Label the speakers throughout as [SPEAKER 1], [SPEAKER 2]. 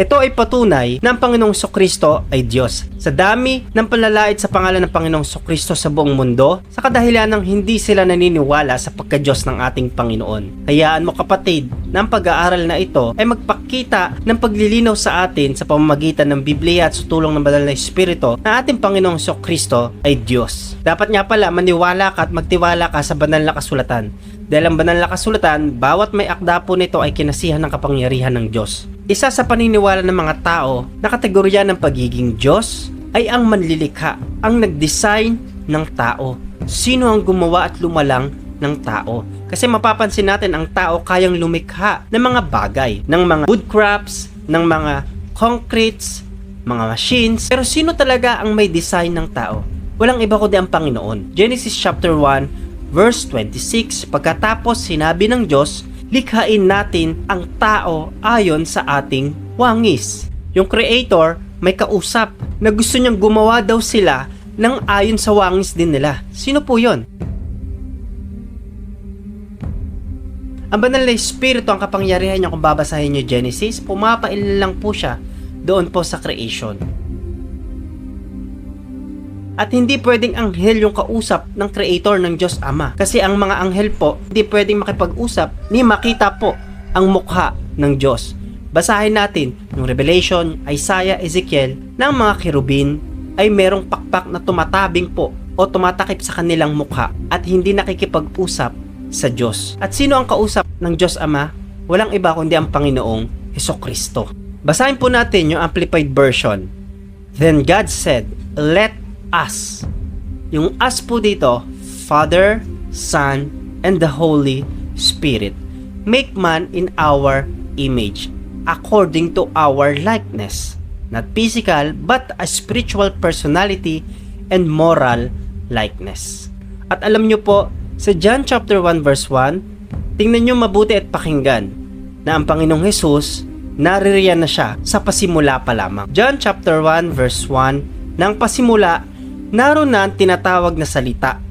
[SPEAKER 1] Ito ay patunay na ang Panginoong Kristo ay Diyos. Sa dami ng panlalait sa pangalan ng Panginoong Kristo sa buong mundo, sa kadahilan ng hindi sila naniniwala sa pagka-Diyos ng ating Panginoon. Hayaan mo kapatid na ang pag-aaral na ito ay magpakita ng paglilinaw sa atin sa pamamagitan ng Biblia at sa tulong ng Banal na Espiritu na ating Panginoong Kristo ay Diyos. Dapat nga pala maniwala ka at magtiwala ka sa banal na kasulatan. Dahil ang banal na kasulatan, bawat may akda po nito ay kinasihan ng kapangyarihan ng Diyos. Isa sa paniniwala ng mga tao na kategorya ng pagiging Diyos ay ang manlilikha, ang nag-design ng tao. Sino ang gumawa at lumalang ng tao? Kasi mapapansin natin ang tao kayang lumikha ng mga bagay, ng mga woodcrafts, ng mga concretes, mga machines. Pero sino talaga ang may design ng tao? Walang iba kundi ang Panginoon. Genesis chapter 1 verse 26 Pagkatapos sinabi ng Diyos, likhain natin ang tao ayon sa ating wangis. Yung creator may kausap na gusto niyang gumawa daw sila ng ayon sa wangis din nila. Sino po yon? Ang banal na espiritu ang kapangyarihan niya kung babasahin niyo Genesis, pumapail lang po siya doon po sa creation. At hindi pwedeng anghel yung kausap ng creator ng Diyos Ama. Kasi ang mga anghel po, hindi pwedeng makipag-usap ni makita po ang mukha ng Diyos. Basahin natin yung Revelation, Isaiah, Ezekiel ng mga kirubin ay merong pakpak na tumatabing po o tumatakip sa kanilang mukha at hindi nakikipag-usap sa Diyos. At sino ang kausap ng Diyos Ama? Walang iba kundi ang Panginoong Heso Kristo. Basahin po natin yung Amplified Version. Then God said, Let us. Yung us po dito, Father, Son, and the Holy Spirit. Make man in our image, according to our likeness. Not physical, but a spiritual personality and moral likeness. At alam nyo po, sa John chapter 1 verse 1, tingnan nyo mabuti at pakinggan na ang Panginoong Hesus naririyan na siya sa pasimula pa lamang. John chapter 1 verse 1, nang pasimula, naroon na ang tinatawag na salita.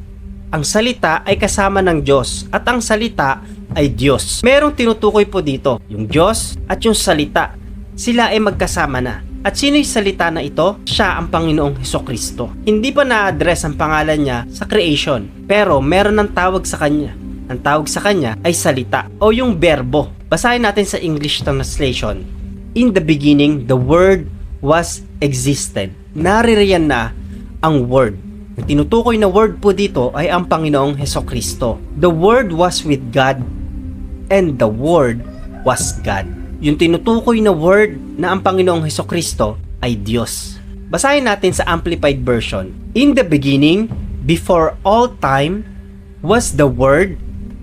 [SPEAKER 1] Ang salita ay kasama ng Diyos at ang salita ay Diyos. Merong tinutukoy po dito, yung Diyos at yung salita. Sila ay magkasama na. At sino yung salita na ito? Siya ang Panginoong Heso Kristo. Hindi pa na-address ang pangalan niya sa creation, pero meron ng tawag sa kanya. Ang tawag sa kanya ay salita o yung verbo. Basahin natin sa English translation. In the beginning, the Word was existed. Naririyan na ang Word. Ang tinutukoy na word po dito ay ang Panginoong Heso Kristo. The Word was with God and the Word was God. Yung tinutukoy na word na ang Panginoong Heso Kristo ay Diyos. Basahin natin sa Amplified Version. In the beginning, before all time, was the Word,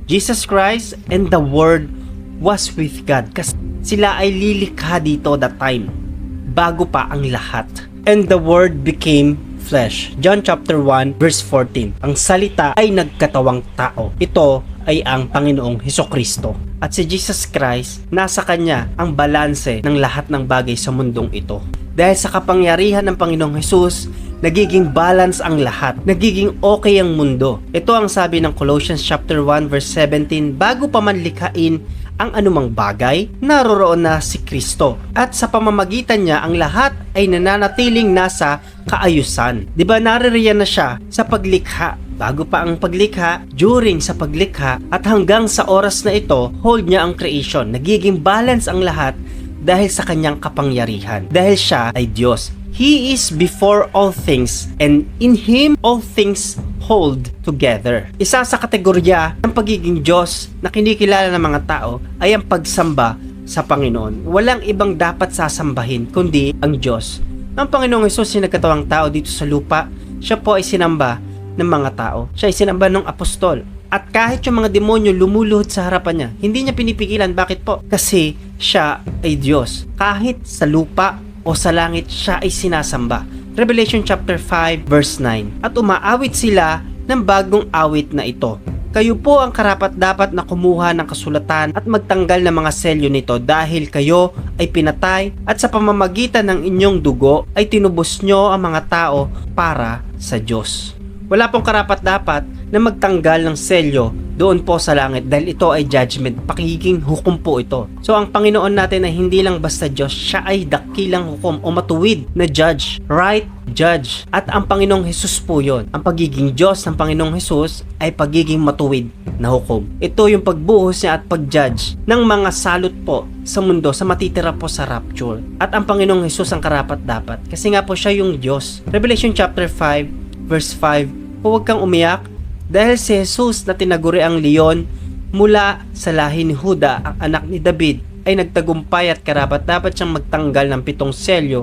[SPEAKER 1] Jesus Christ, and the Word was with God. Kasi sila ay lilikha dito that time, bago pa ang lahat. And the Word became flesh. John chapter 1 verse 14. Ang salita ay nagkatawang tao. Ito ay ang Panginoong Heso Kristo. At si Jesus Christ, nasa kanya ang balanse ng lahat ng bagay sa mundong ito. Dahil sa kapangyarihan ng Panginoong Hesus, nagiging balance ang lahat. Nagiging okay ang mundo. Ito ang sabi ng Colossians chapter 1 verse 17, bago pa man likhain ang anumang bagay, naroroon na si Kristo. At sa pamamagitan niya, ang lahat ay nananatiling nasa kaayusan. 'Di ba naririyan na siya sa paglikha? Bago pa ang paglikha, during sa paglikha, at hanggang sa oras na ito, hold niya ang creation. Nagiging balance ang lahat dahil sa kanyang kapangyarihan. Dahil siya ay Diyos. He is before all things and in Him all things hold together. Isa sa kategorya ng pagiging Diyos na kinikilala ng mga tao ay ang pagsamba sa Panginoon. Walang ibang dapat sasambahin kundi ang Diyos. Ang Panginoong Yesus ay nagkatawang tao dito sa lupa. Siya po ay sinamba ng mga tao. Siya ay sinamba ng apostol. At kahit yung mga demonyo lumuluhod sa harapan niya, hindi niya pinipigilan. Bakit po? Kasi siya ay Diyos. Kahit sa lupa o sa langit, siya ay sinasamba. Revelation chapter 5 verse 9. At umaawit sila ng bagong awit na ito. Kayo po ang karapat dapat na kumuha ng kasulatan at magtanggal ng mga selyo nito dahil kayo ay pinatay at sa pamamagitan ng inyong dugo ay tinubos nyo ang mga tao para sa Diyos. Wala pong karapat dapat na magtanggal ng selyo doon po sa langit dahil ito ay judgment, pakiging hukom po ito. So ang Panginoon natin ay hindi lang basta Diyos, siya ay dakilang hukom o matuwid na judge, right judge. At ang Panginoong Hesus po yon. Ang pagiging Diyos ng Panginoong Hesus ay pagiging matuwid na hukom. Ito yung pagbuhos niya at pag-judge ng mga salot po sa mundo sa matitira po sa rapture. At ang Panginoong Hesus ang karapat dapat kasi nga po siya yung Diyos. Revelation chapter 5 verse 5 Huwag kang umiyak dahil si Jesus na tinaguri ang leon mula sa lahi ni Huda, ang anak ni David, ay nagtagumpay at karapat dapat siyang magtanggal ng pitong selyo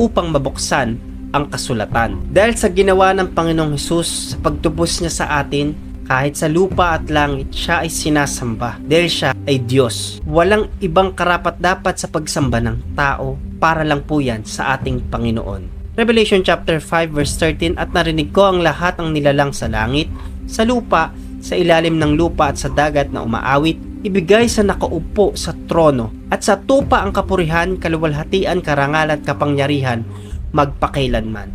[SPEAKER 1] upang mabuksan ang kasulatan. Dahil sa ginawa ng Panginoong Hesus sa pagtubos niya sa atin, kahit sa lupa at langit, siya ay sinasamba dahil siya ay Diyos. Walang ibang karapat dapat sa pagsamba ng tao para lang po yan sa ating Panginoon. Revelation chapter 5 verse 13 At narinig ko ang lahat ng nilalang sa langit, sa lupa, sa ilalim ng lupa at sa dagat na umaawit, ibigay sa nakaupo sa trono at sa tupa ang kapurihan, kaluwalhatian, karangal at kapangyarihan magpakailanman.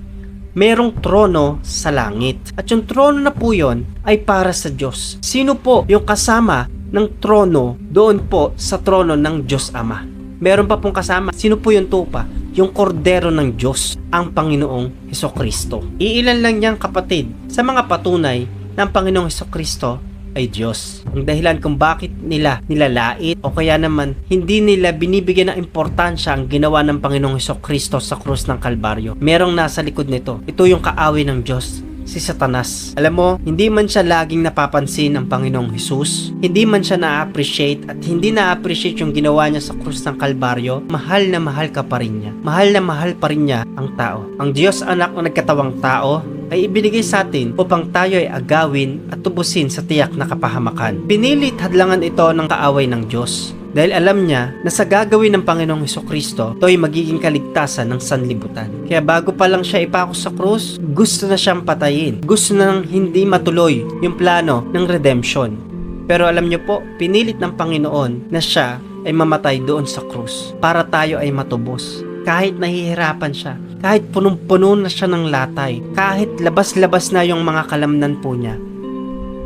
[SPEAKER 1] Merong trono sa langit. At yung trono na po yon ay para sa Diyos. Sino po yung kasama ng trono doon po sa trono ng Diyos Ama? Meron pa pong kasama. Sino po yung tupa? Yung kordero ng Diyos, ang Panginoong Heso Kristo. Iilan lang niyang kapatid sa mga patunay ng Panginoong Heso Kristo ay Diyos. Ang dahilan kung bakit nila nilalait o kaya naman hindi nila binibigyan ng importansya ang ginawa ng Panginoong Heso Kristo sa krus ng Kalbaryo. Merong nasa likod nito. Ito yung kaaway ng Diyos si Satanas. Alam mo, hindi man siya laging napapansin ng Panginoong Hesus, hindi man siya na-appreciate at hindi na-appreciate yung ginawa niya sa krus ng Kalbaryo, mahal na mahal ka pa rin niya. Mahal na mahal pa rin niya ang tao. Ang Diyos anak na nagkatawang tao ay ibinigay sa atin upang tayo ay agawin at tubusin sa tiyak na kapahamakan. Pinilit hadlangan ito ng kaaway ng Diyos dahil alam niya na sa gagawin ng Panginoong Heso Kristo, ito ay magiging kaligtasan ng sanlibutan. Kaya bago pa lang siya ipako sa krus, gusto na siyang patayin. Gusto na nang hindi matuloy yung plano ng redemption. Pero alam niyo po, pinilit ng Panginoon na siya ay mamatay doon sa krus para tayo ay matubos. Kahit nahihirapan siya, kahit punong-puno na siya ng latay, kahit labas-labas na yung mga kalamnan po niya,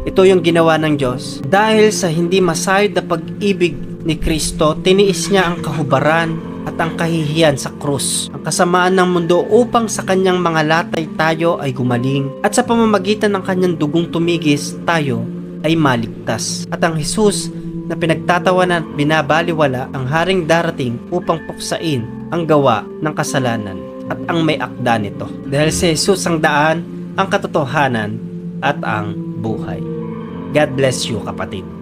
[SPEAKER 1] ito yung ginawa ng Diyos. Dahil sa hindi masayod na pag-ibig ni Kristo, tiniis niya ang kahubaran at ang kahihiyan sa krus, ang kasamaan ng mundo upang sa kanyang mga latay tayo ay gumaling at sa pamamagitan ng kanyang dugong tumigis tayo ay maligtas. At ang Jesus na pinagtatawanan at binabaliwala ang haring darating upang puksain ang gawa ng kasalanan at ang may akda nito. Dahil si Jesus ang daan, ang katotohanan at ang buhay. God bless you kapatid.